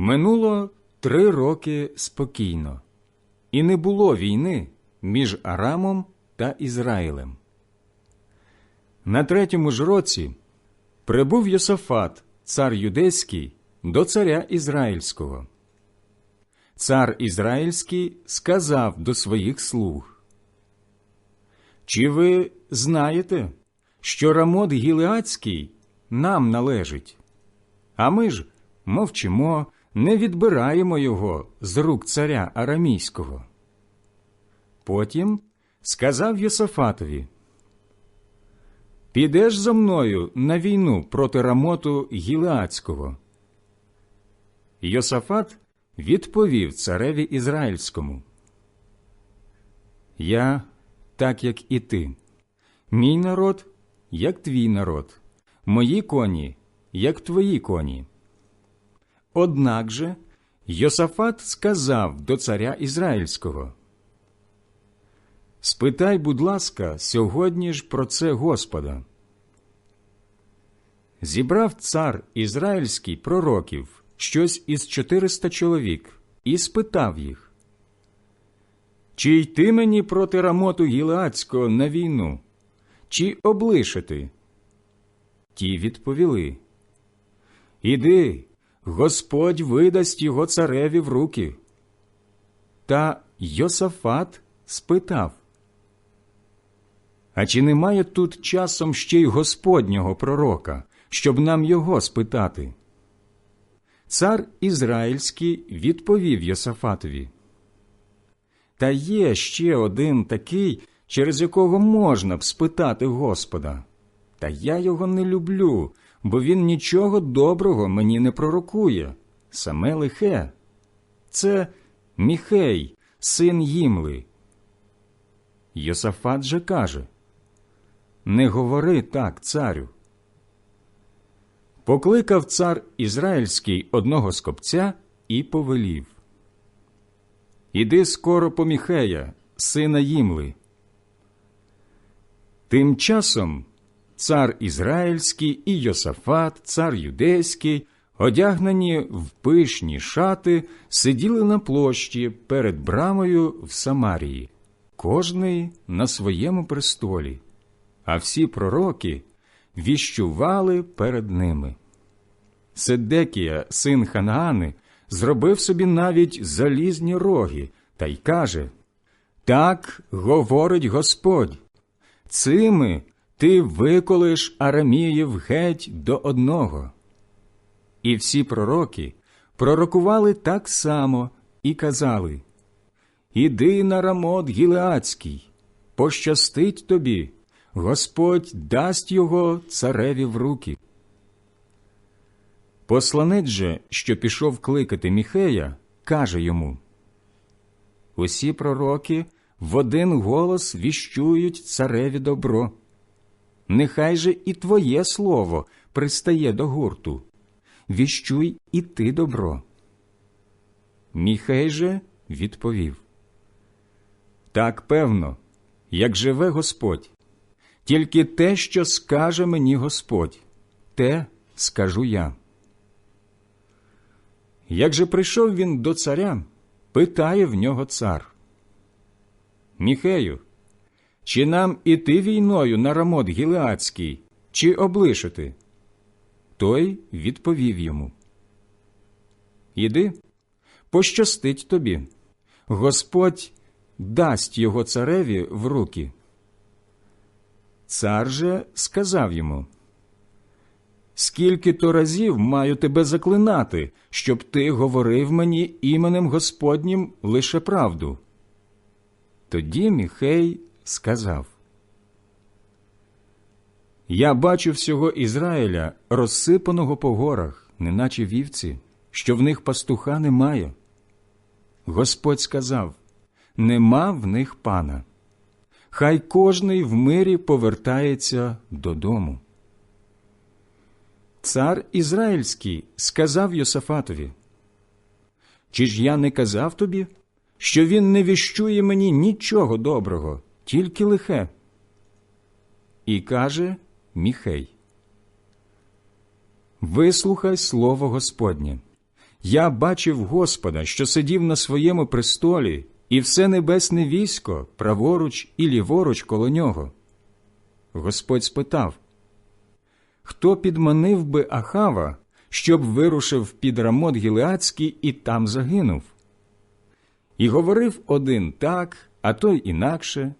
Минуло три роки спокійно, і не було війни між Арамом та Ізраїлем. На третьому ж році прибув Йосафат, цар юдейський, до царя Ізраїльського. Цар Ізраїльський сказав до своїх слуг, Чи ви знаєте, що Рамот Гілеацький нам належить? А ми ж мовчимо, не відбираємо його з рук царя Арамійського. Потім сказав Йосафатові, Підеш зо мною на війну проти Рамоту Гілеацького. Йосафат відповів цареві Ізраїльському. Я, так як і ти, мій народ, як твій народ, мої коні, як твої коні. Однак же Йосафат сказав до царя Ізраїльського Спитай, будь ласка, сьогодні ж про це Господа. Зібрав цар ізраїльський пророків щось із 400 чоловік і спитав їх, Чи йти мені проти рамоту Гілеацького на війну, чи облишити? Ті відповіли Іди, Господь видасть його цареві в руки. Та Йосафат спитав А чи немає тут часом ще й Господнього пророка, щоб нам його спитати? Цар Ізраїльський відповів Йосафатові. Та є ще один такий, через якого можна б спитати Господа. Та я його не люблю, бо він нічого доброго мені не пророкує, саме лихе. Це Міхей, син Їмли. Йосафат же каже Не говори так, царю. Покликав цар Ізраїльський одного з копця і повелів Іди скоро по Міхея, сина Їмли. Тим часом цар Ізраїльський і Йосафат, цар Юдейський, одягнені в пишні шати, сиділи на площі перед брамою в Самарії, кожний на своєму престолі, а всі пророки віщували перед ними. Седекія, син Ханаани, зробив собі навіть залізні роги та й каже Так говорить Господь, цими ти виколиш Араміїв геть до одного. І всі пророки пророкували так само і казали Іди на рамот Гілеацький, пощастить тобі, Господь дасть його цареві в руки. Посланець же, що пішов кликати Міхея, каже йому Усі пророки в один голос віщують цареві добро. Нехай же і твоє слово пристає до гурту. Віщуй і ти добро. Міхей же відповів Так певно, як живе Господь, тільки те, що скаже мені Господь, те скажу я. Як же прийшов він до царя, питає в нього цар. Міхею, чи нам іти війною на рамот Гілеацький, чи облишити? Той відповів йому. Іди, пощастить тобі. Господь дасть його цареві в руки. Цар же сказав йому Скільки то разів маю тебе заклинати, щоб ти говорив мені іменем Господнім лише правду. Тоді Міхей сказав Я бачу всього Ізраїля, розсипаного по горах, неначе вівці, що в них пастуха немає. Господь сказав Нема в них пана. Хай кожний в мирі повертається додому. Цар Ізраїльський сказав Йосафатові, Чи ж я не казав тобі, що він не віщує мені нічого доброго, тільки лихе? І каже Міхей, Вислухай слово Господнє. Я бачив Господа, що сидів на своєму престолі, і все небесне військо праворуч і ліворуч коло нього. Господь спитав Хто підманив би Ахава, щоб вирушив під рамот Гілеацький і там загинув? І говорив один так, а той інакше.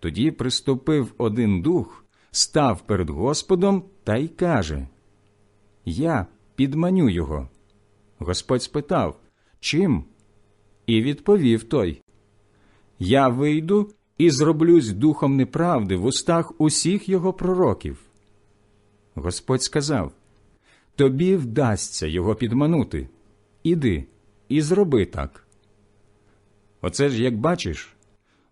Тоді приступив один дух, став перед Господом та й каже Я підманю його. Господь спитав Чим? І відповів той Я вийду і зроблюсь духом неправди в устах усіх його пророків. Господь сказав Тобі вдасться його підманути. Іди і зроби так. Оце ж, як бачиш,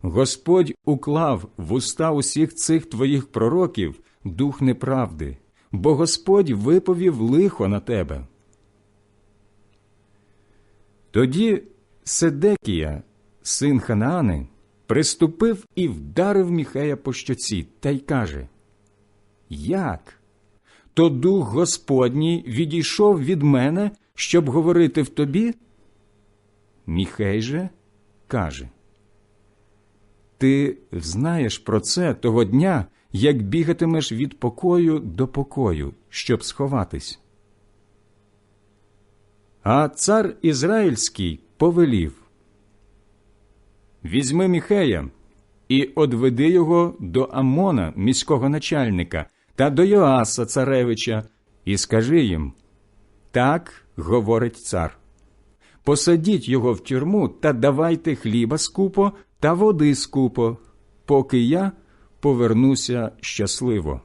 Господь уклав в уста усіх цих твоїх пророків дух неправди, бо Господь виповів лихо на тебе. Тоді Седекія, син Ханаани, приступив і вдарив Міхея по щоці та й каже Як? То дух Господній відійшов від мене, щоб говорити в тобі? Міхей же каже Ти знаєш про це того дня, як бігатимеш від покою до покою, щоб сховатись. А цар Ізраїльський повелів Візьми Міхея і одведи його до Амона, міського начальника, та до Йоаса, царевича, і скажи їм так говорить цар. Посадіть його в тюрму та давайте хліба скупо та води скупо, поки я повернуся щасливо.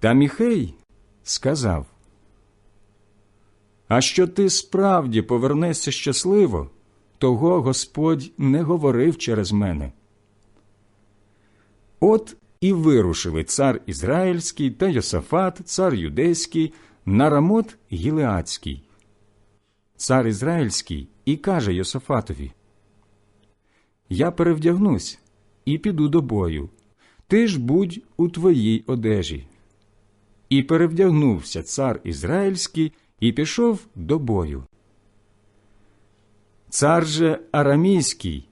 Та Міхей сказав а що ти справді повернешся щасливо, того Господь не говорив через мене. От і вирушили цар Ізраїльський та Йосафат, цар Юдейський, на рамот Гілеацький. Цар Ізраїльський і каже Йосафатові Я перевдягнусь і піду до бою. Ти ж будь у твоїй одежі. І перевдягнувся цар Ізраїльський і пішов до бою. Цар же Арамійський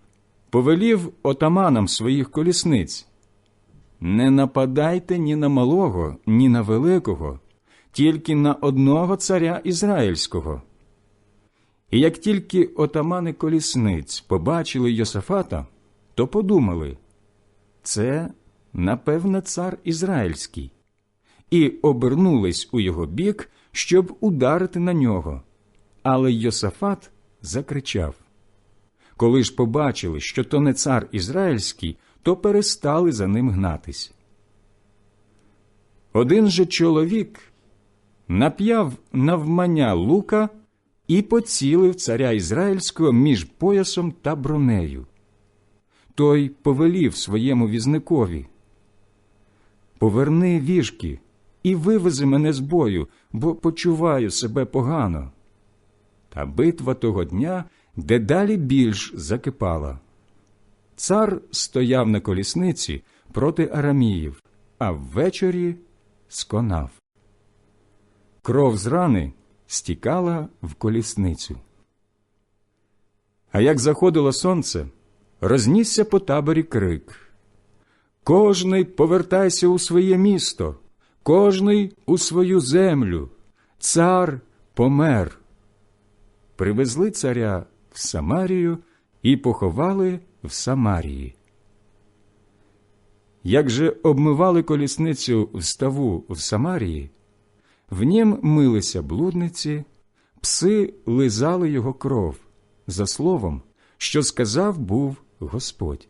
повелів отаманам своїх колісниць Не нападайте ні на малого, ні на великого, тільки на одного царя Ізраїльського. І як тільки отамани колісниць побачили Йосафата, то подумали це, напевне, цар Ізраїльський, і обернулись у його бік щоб ударити на нього. Але Йосафат закричав. Коли ж побачили, що то не цар Ізраїльський, то перестали за ним гнатись. Один же чоловік нап'яв навмання лука і поцілив царя Ізраїльського між поясом та бронею. Той повелів своєму візникові Поверни віжки і вивези мене з бою, бо почуваю себе погано. Та битва того дня дедалі більш закипала. Цар стояв на колісниці проти Араміїв, а ввечері сконав. Кров з рани стікала в колісницю. А як заходило сонце, рознісся по таборі крик Кожний повертайся у своє місто кожний у свою землю, цар помер. Привезли царя в Самарію і поховали в Самарії. Як же обмивали колісницю в ставу в Самарії, в нім милися блудниці, пси лизали його кров за словом, що сказав був Господь.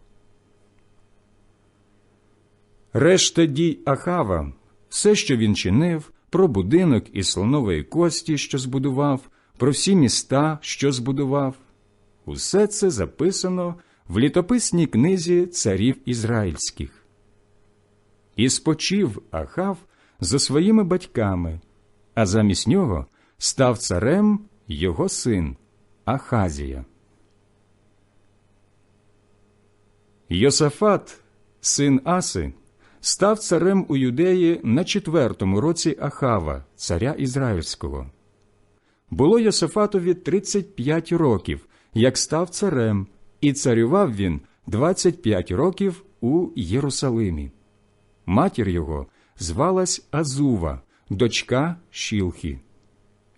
Решта дій Ахава все, що він чинив, про будинок із слонової кості, що збудував, про всі міста, що збудував, усе це записано в літописній книзі царів ізраїльських. І спочив Ахав за своїми батьками, а замість нього став царем його син Ахазія. Йосафат, син Аси, став царем у юдеї на четвертому році Ахава, царя Ізраїльського. Було Йосафатові 35 років, як став царем, і царював він 25 років у Єрусалимі. Матір його звалась Азува, дочка Шілхі.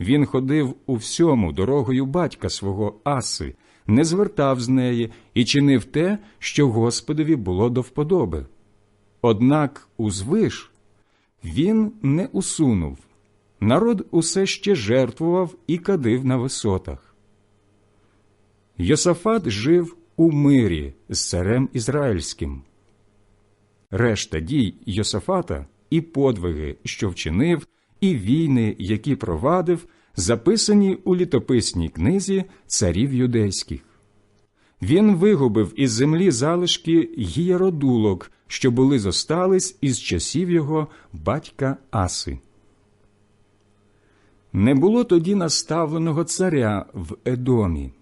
Він ходив у всьому дорогою батька свого Аси, не звертав з неї і чинив те, що Господові було до вподоби. Однак узвиш він не усунув. Народ усе ще жертвував і кадив на висотах. Йосафат жив у мирі з царем Ізраїльським. Решта дій Йосафата і подвиги, що вчинив, і війни, які провадив, записані у літописній книзі царів юдейських. Він вигубив із землі залишки гієродулок, що були зостались із часів його батька Аси. Не було тоді наставленого царя в Едомі.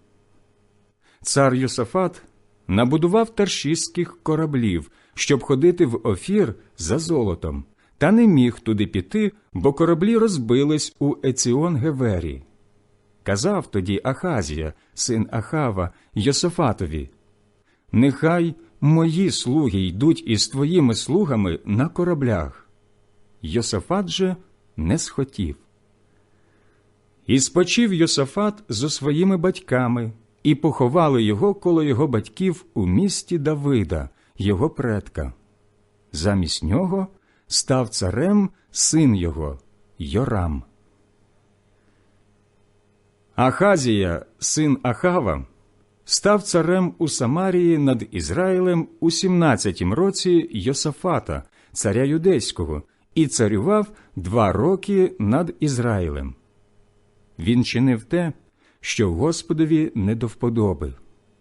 Цар Йосафат набудував таршістських кораблів, щоб ходити в офір за золотом, та не міг туди піти, бо кораблі розбились у Еціон Гевері. Казав тоді Ахазія, син Ахава, Йосафатові, Нехай мої слуги йдуть із твоїми слугами на кораблях. Йосафат же не схотів. І спочив Йосафат зо своїми батьками, і поховали його коло його батьків у місті Давида, його предка. Замість нього став царем син його Йорам. Ахазія, син Ахава, став царем у Самарії над Ізраїлем у 17-м році Йосафата, царя юдейського, і царював два роки над Ізраїлем. Він чинив те, що Господові не до вподоби,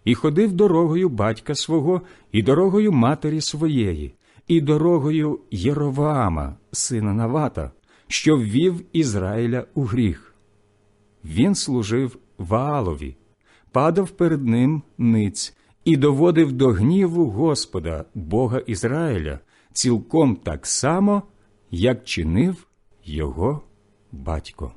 і ходив дорогою батька свого, і дорогою матері своєї, і дорогою Єроваама, сина Навата, що ввів Ізраїля у гріх. Він служив Ваалові, падав перед ним ниць і доводив до гніву Господа, Бога Ізраїля, цілком так само, як чинив його батько.